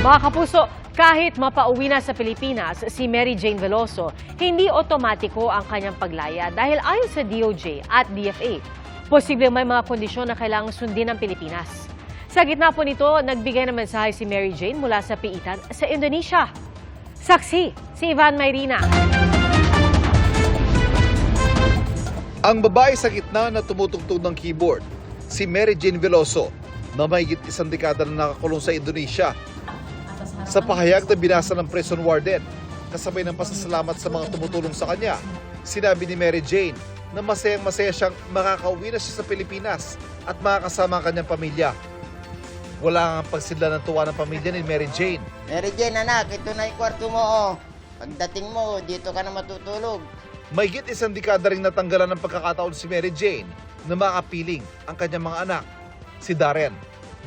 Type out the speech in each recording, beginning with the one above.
Mga kapuso, kahit mapauwi na sa Pilipinas si Mary Jane Veloso, hindi otomatiko ang kanyang paglaya dahil ayon sa DOJ at DFA, posibleng may mga kondisyon na kailangang sundin ng Pilipinas. Sa gitna po nito, nagbigay ng mensahe si Mary Jane mula sa piitan sa Indonesia. Saksi, si Ivan Mayrina. Ang babae sa gitna na tumutugtog ng keyboard, si Mary Jane Veloso, na may isang dekada na nakakulong sa Indonesia. Sa pahayag na binasa ng prison warden, kasabay ng pasasalamat sa mga tumutulong sa kanya, sinabi ni Mary Jane na masayang masaya siyang makakauwi na siya sa Pilipinas at makakasama ang kanyang pamilya. Wala nga pagsidla ng tuwa ng pamilya ni Mary Jane. Mary Jane, anak, ito na yung kwarto mo, oh. Pagdating mo, dito ka na matutulog. Mayigit isang dekada ring natanggalan ng pagkakataon si Mary Jane na makapiling ang kanyang mga anak. Si Darren,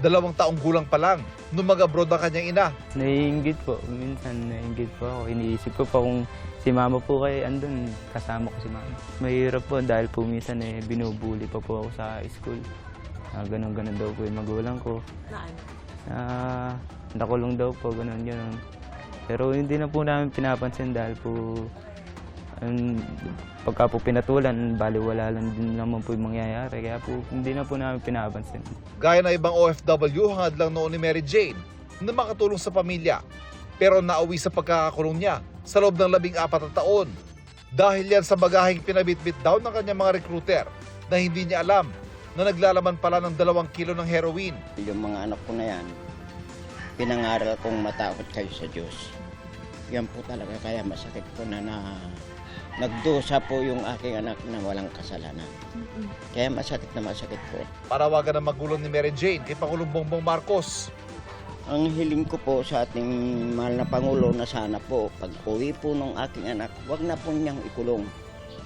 dalawang taong gulang pa lang nung mag-abroad ang kanyang ina. Naiingit po. Minsan naiingit po ako. Iniisip ko pa kung si mama po kay andun, kasama ko si mama. Mahirap po dahil po minsan eh, binubuli pa po ako sa school. Ah, ganun ganun daw po yung magulang ko. Ah, nakulong daw po, ganun ganun. Pero hindi na po namin pinapansin dahil po ang pagka po pinatulan, baliwala lang din naman po yung mangyayari. Kaya po hindi na po namin pinapansin. Gaya ng ibang OFW, hangad lang noon ni Mary Jane na makatulong sa pamilya. Pero nauwi sa pagkakakulong niya sa loob ng labing apat na taon. Dahil yan sa bagaheng pinabitbit daw ng kanyang mga recruiter na hindi niya alam na naglalaman pala ng dalawang kilo ng heroin. Yung mga anak ko na yan, pinangaral kong matakot kayo sa Diyos. Yan po talaga kaya masakit po na, na nagdusa po yung aking anak na walang kasalanan. Kaya masakit na masakit po. Parawagan ng magulang ni Mary Jane kay Pangulong Bongbong Marcos. Ang hiling ko po sa ating mahal na Pangulo na sana po, pag uwi po ng aking anak, wag na po niyang ikulong.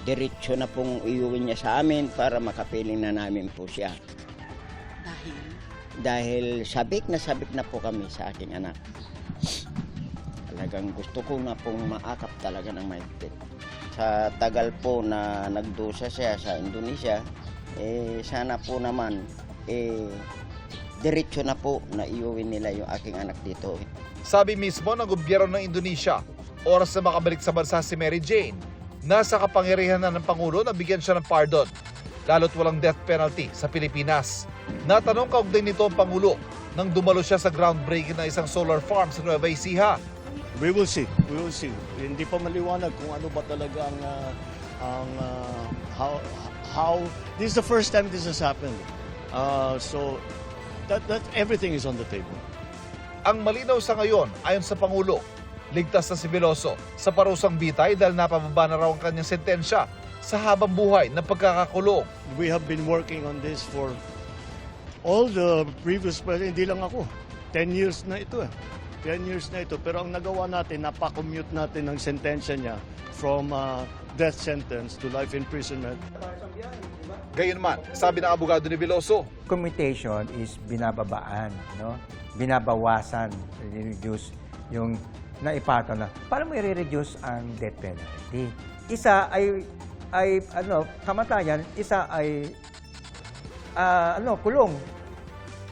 Diretso na pong iuwi niya sa amin para makapiling na namin po siya. Dahil? Dahil sabik na sabik na po kami sa aking anak. Talagang gusto ko na pong maakap talaga ng mahigpit. Sa tagal po na nagdusa siya sa Indonesia, eh, sana po naman, eh, diretso na po na iuwi nila yung aking anak dito. Sabi mismo ng gobyerno ng Indonesia, oras na makabalik sa bansa si Mary Jane, nasa kapangyarihan na ng Pangulo na bigyan siya ng pardon, lalo't walang death penalty sa Pilipinas. Natanong kaugnay nito ang Pangulo nang dumalo siya sa groundbreaking ng isang solar farm sa Nueva Ecija. We will see. We will see. Hindi pa maliwanag kung ano ba talaga ang ah, ang ah, how how this is the first time this has happened. Uh, so that that everything is on the table. Ang malinaw sa ngayon, ayon sa Pangulo, ligtas na si Veloso sa parusang bitay dahil napababa na raw ang kanyang sentensya sa habang buhay ng pagkakakulong. We have been working on this for all the previous president, hindi lang ako. 10 years na ito eh. 10 years na ito. Pero ang nagawa natin, napakommute natin ang sentensya niya from ah, death sentence to life imprisonment. Gayunman, sabi ng abogado ni Veloso, commutation is binababaan, no? Binabawasan, reduce yung naipato na. Paano mo i-reduce ang death penalty? Isa ay ay ano, kamatayan, isa ay ah, ano, kulong.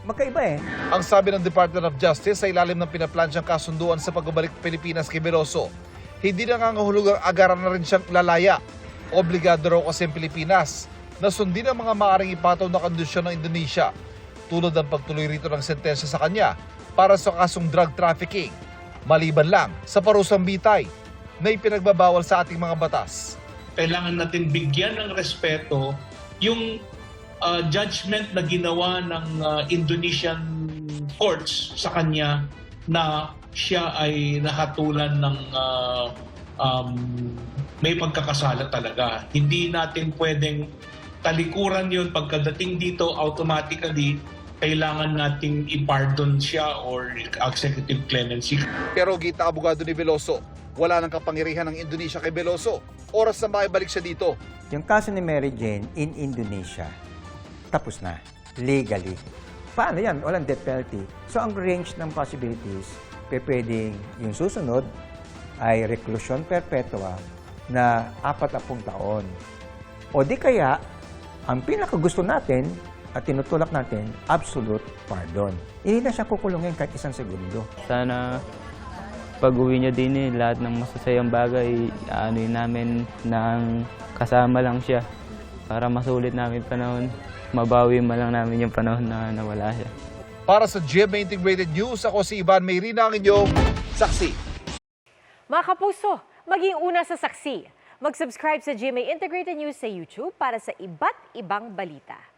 Magkaiba eh. Ang sabi ng Department of Justice sa ilalim ng pinaplansyang kasunduan sa pagbabalik Pilipinas kay Veloso, hindi nangangahulugang agaran na rin siyang lalaya. Obligado raw kasi ang Pilipinas na sundin ang mga maaring ipataw na kondisyon ng Indonesia tulad ng pagtuloy rito ng sentensya sa kanya para sa kasong drug trafficking. Maliban lang sa parusang bitay na ipinagbabawal sa ating mga batas. kailangan natin bigyan ng respeto yung uh, judgment na ginawa ng uh, Indonesian courts sa kanya na siya ay nahatulan ng uh, um, may pagkakasala talaga. Hindi natin pwedeng talikuran yun pagkadating dito automatically kailangan nating i-pardon siya or executive clemency. Pero gita abogado ni Veloso, wala ng kapangyarihan ng Indonesia kay Veloso. Oras na makibalik siya dito. Yung kaso ni Mary Jane in Indonesia, tapos na. Legally. Paano yan? Walang death penalty. So, ang range ng possibilities, pwedeng yung susunod ay reclusion perpetua na apat taon. O di kaya, ang pinakagusto natin at tinutulak natin absolute pardon. Hindi na siya kukulungin kahit isang segundo. Sana pag uwi niya din eh, lahat ng masasayang bagay, ano namin ng kasama lang siya para masulit namin panahon. Mabawi man lang namin yung panahon na nawala siya. Para sa GMA Integrated News, ako si Ivan Mayrina, ang inyong saksi. Mga kapuso, maging una sa saksi. Mag-subscribe sa GMA Integrated News sa YouTube para sa iba't ibang balita.